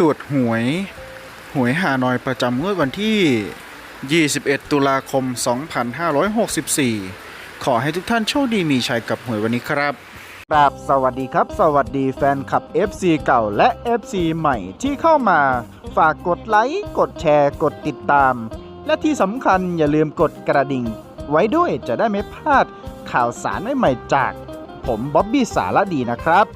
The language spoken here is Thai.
ตรวจหวย หวยหานอยประจำงวดวันที่ 21 ตุลาคม 2564 ขอให้ทุกท่านโชคดีมีชัยกับหวยวันนี้ครับครับสวัสดีครับ สวัสดีแฟนคลับ FC เก่าและ FC ใหม่ที่เข้ามา ฝากกดไลค์กดแชร์กดติดตาม และที่สำคัญอย่าลืมกดกระดิ่ง ไว้ด้วยจะได้ไม่พลาดข่าวสารใหม่ๆจาก ผมบ๊อบบี้สารดีนะครับ